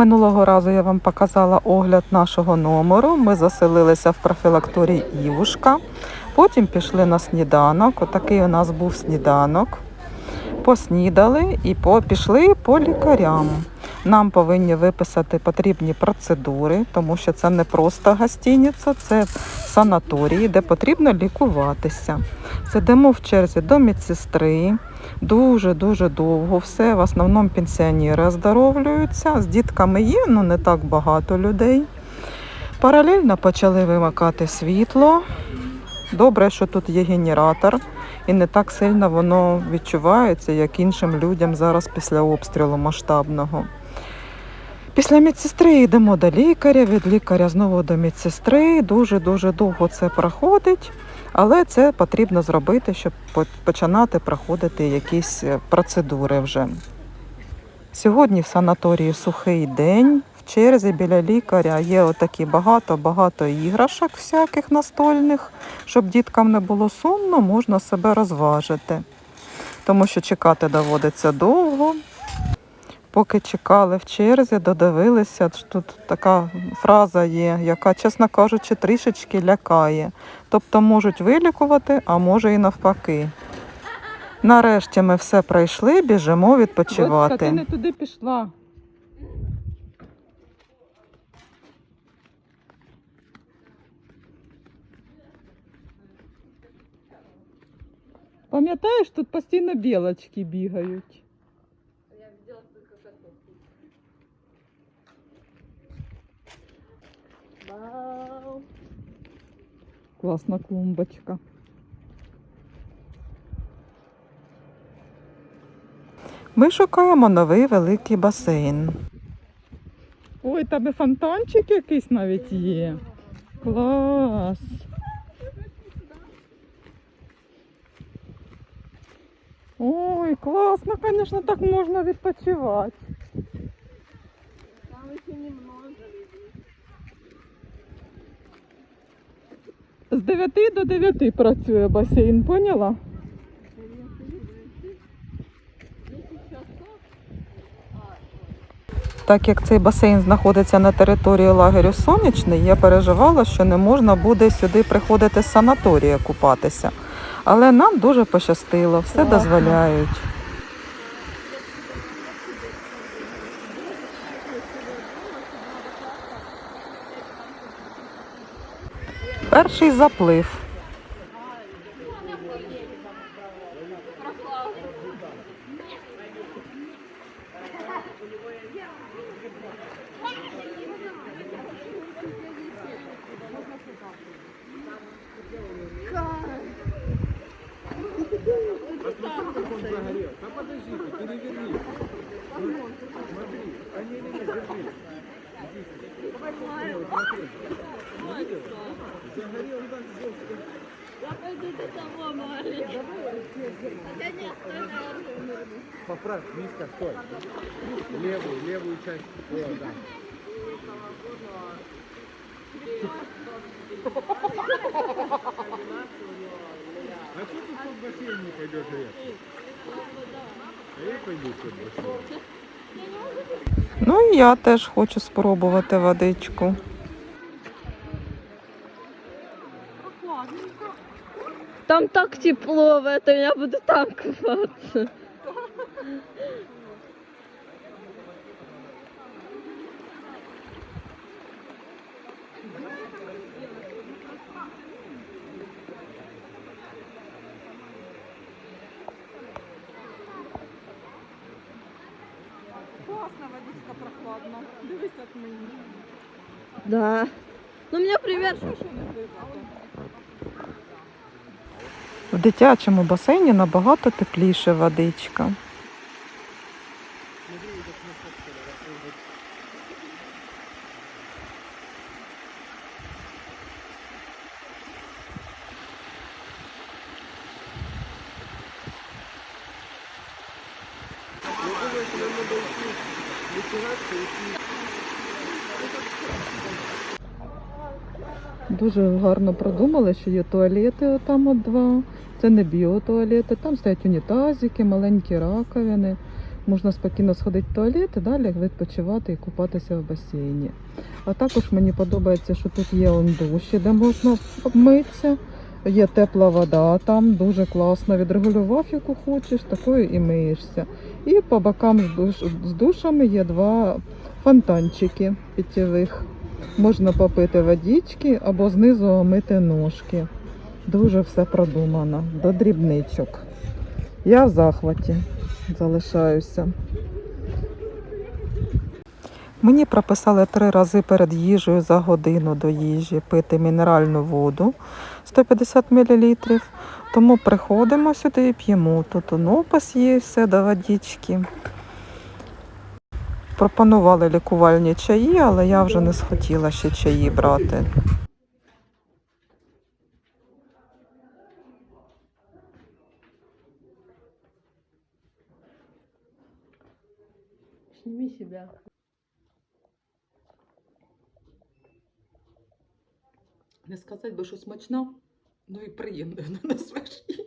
Минулого разу я вам показала огляд нашого номеру. Ми заселилися в профілакторій Івушка. Потім пішли на сніданок. Отакий у нас був сніданок. Поснідали і пішли по лікарям. Нам повинні виписати потрібні процедури, тому що це не просто гостиниця, це санаторії, де потрібно лікуватися. Сидимо в черзі до медсестри. Дуже-дуже довго все. В основному пенсіонери оздоровлюються. З дітками є, ну не так багато людей. Паралельно почали вимикати світло. Добре, що тут є генератор, і не так сильно воно відчувається, як іншим людям зараз після обстрілу масштабного. Після медсестри йдемо до лікаря, від лікаря знову до медсестри. Дуже-дуже довго це проходить, але це потрібно зробити, щоб починати проходити якісь е, процедури вже. Сьогодні в санаторії сухий день. Черзі біля лікаря є отакі багато-багато іграшок всяких настольних, щоб діткам не було сумно, можна себе розважити. Тому що чекати доводиться довго. Поки чекали в черзі, додивилися. Тут така фраза є, яка, чесно кажучи, трішечки лякає. Тобто можуть вилікувати, а може і навпаки. Нарешті ми все пройшли, біжимо відпочивати. ти не туди пішла. Пам'ятаєш, тут постійно білочки бігають. Класна клумбочка. Ми шукаємо новий великий басейн. Ой, там і фонтанчик якийсь навіть є. Клас. Ой, класно, звісно, так можна відпочивати. З 9 до 9 працює басейн, поняла? Так як цей басейн знаходиться на території лагерю Сонячний, я переживала, що не можна буде сюди приходити з санаторія купатися. Але нам дуже пощастило, все дозволяють. Перший заплив. Поправь, Мишка, стой. Левую, левую часть. О, да. А что ты в бассейн не пойдешь, Олег? А я пойду в бассейн. Ну і я теж хочу спробувати водичку. Там так тепло в я буду там купаться. Водичка прохладна. Дивись, як мені. Да. Ну, не випити? В дитячому басейні набагато тепліше водичка. Дуже гарно продумали, що є туалети отам от два. Це не біотуалети, там стоять унітазики, маленькі раковини. Можна спокійно сходити в туалет і далі відпочивати і купатися в басейні. А також мені подобається, що тут є душі, де можна обмитися. Є тепла вода там, дуже класно. Відрегулював, яку хочеш, такою і миєшся. І по бокам з, душами є два фонтанчики питєвих. Можна попити водички або знизу омити ножки. Дуже все продумано, до дрібничок. Я в захваті залишаюся. Мені прописали три рази перед їжею за годину до їжі пити мінеральну воду 150 мл. Тому приходимо сюди і п'ємо. Тут опис є все до водички. Пропонували лікувальні чаї, але я вже не схотіла ще чаї брати. Сними себя. Не сказати би, що смачна, ну і приємно на смачні.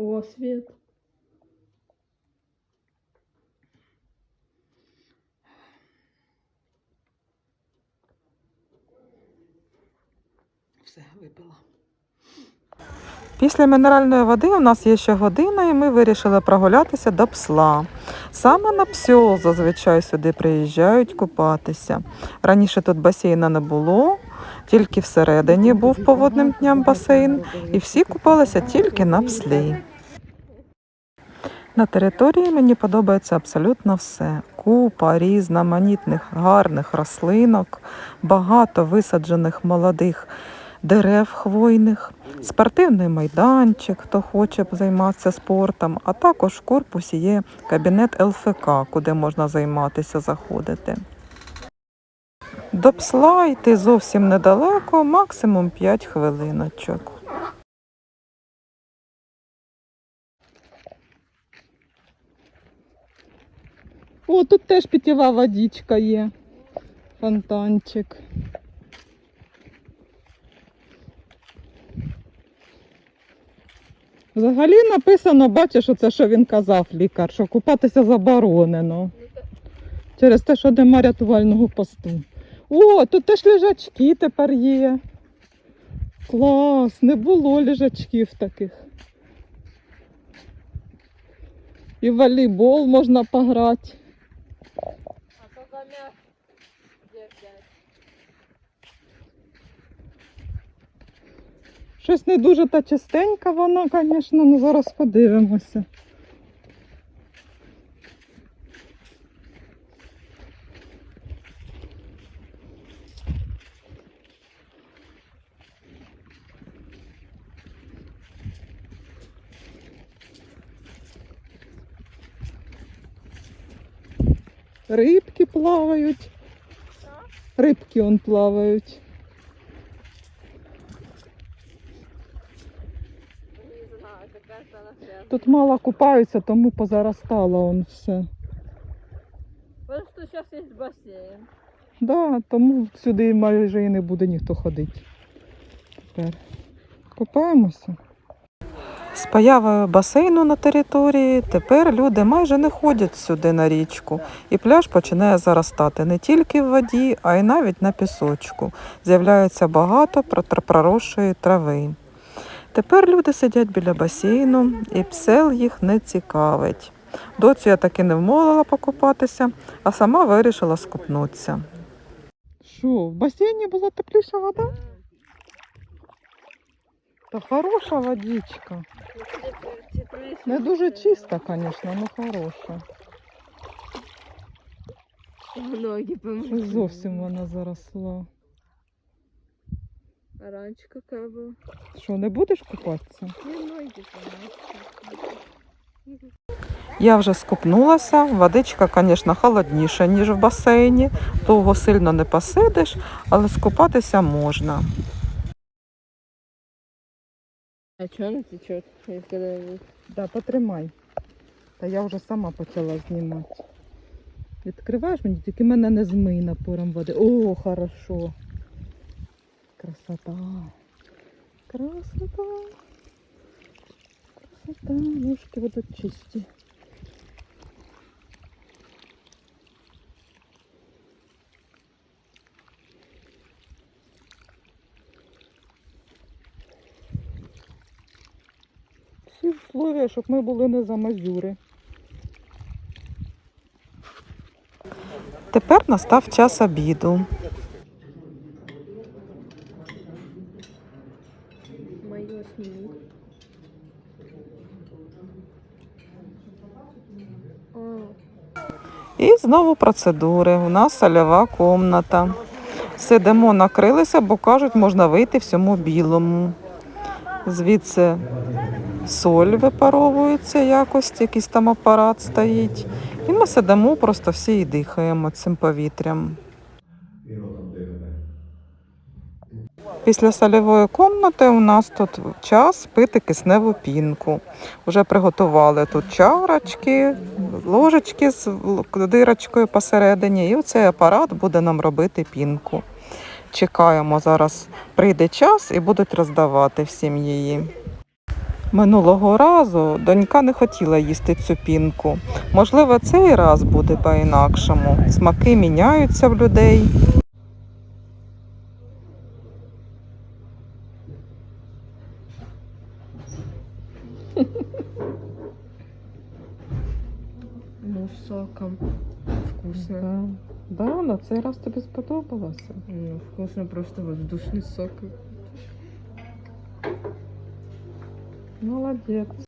О, свет. Все, випила. Після мінеральної води у нас є ще година, і ми вирішили прогулятися до псла. Саме на псьол зазвичай сюди приїжджають купатися. Раніше тут басейна не було, тільки всередині був по водним дням басейн, і всі купалися тільки на пслі. На території мені подобається абсолютно все. Купа різноманітних гарних рослинок, багато висаджених молодих дерев хвойних, спортивний майданчик, хто хоче займатися спортом, а також в корпусі є кабінет ЛФК, куди можна займатися, заходити. До псла йти зовсім недалеко, максимум 5 хвилиночок. О, тут теж питєва водичка є. Фонтанчик. Взагалі написано, бачиш, оце, що він казав лікар, що купатися заборонено. Через те, що нема рятувального посту. О, тут теж лежачки тепер є. Клас, не було лежачків таких. І в волейбол можна пограти. Щось не дуже та чистенька вона, звісно, ну зараз подивимося. Рибки плавають. Рибки он связана. Тут мало купаються, тому позаростало он все. Что сейчас есть бассейн. Да, тому сюди майже і не буде ніхто ходити. Тепер купаємося. З появою басейну на території тепер люди майже не ходять сюди на річку, і пляж починає заростати не тільки в воді, а й навіть на пісочку. З'являється багато проросшої трави. Тепер люди сидять біля басейну, і псел їх не цікавить. Доцю я таки не вмовила покупатися, а сама вирішила скупнутися. Що, в басейні була тепліша вода? Та хороша водичка. Не дуже чиста, звісно, але хороша. Ноги Щось помыть. зовсім вона заросла. А раньше какая была? Що, не будеш купатися? Не ноги помыть. Я вже скупнулася, водичка, звісно, холодніша, ніж в басейні. Довго сильно не посидиш, але скупатися можна. А чого она течет? Да, потримай. Та я вже сама почала знімати. Відкриваєш мені, тільки мене не змий напором води. О, хорошо. Красота. Красота. Красота. Ножки будуть чисті. Всі щоб ми були не за мазюри. Тепер настав час обіду. І знову процедури. У нас сольова комната. Сидимо, накрилися, бо кажуть, можна вийти всьому білому. Звідси соль випаровується якось, якийсь там апарат стоїть. І ми сидимо просто всі і дихаємо цим повітрям. Після сольової кімнати у нас тут час пити кисневу пінку. Уже приготували тут чарочки, ложечки з дирочкою посередині, і оцей апарат буде нам робити пінку. Чекаємо зараз, прийде час і будуть роздавати всім її. Минулого разу донька не хотіла їсти цю пінку. Можливо, цей раз буде по-інакшому. Смаки міняються в людей. Ну, соком. Вкусно. Да. на цей раз тобі сподобалося. Ну, вкусно, просто воздушный сок. Молодець.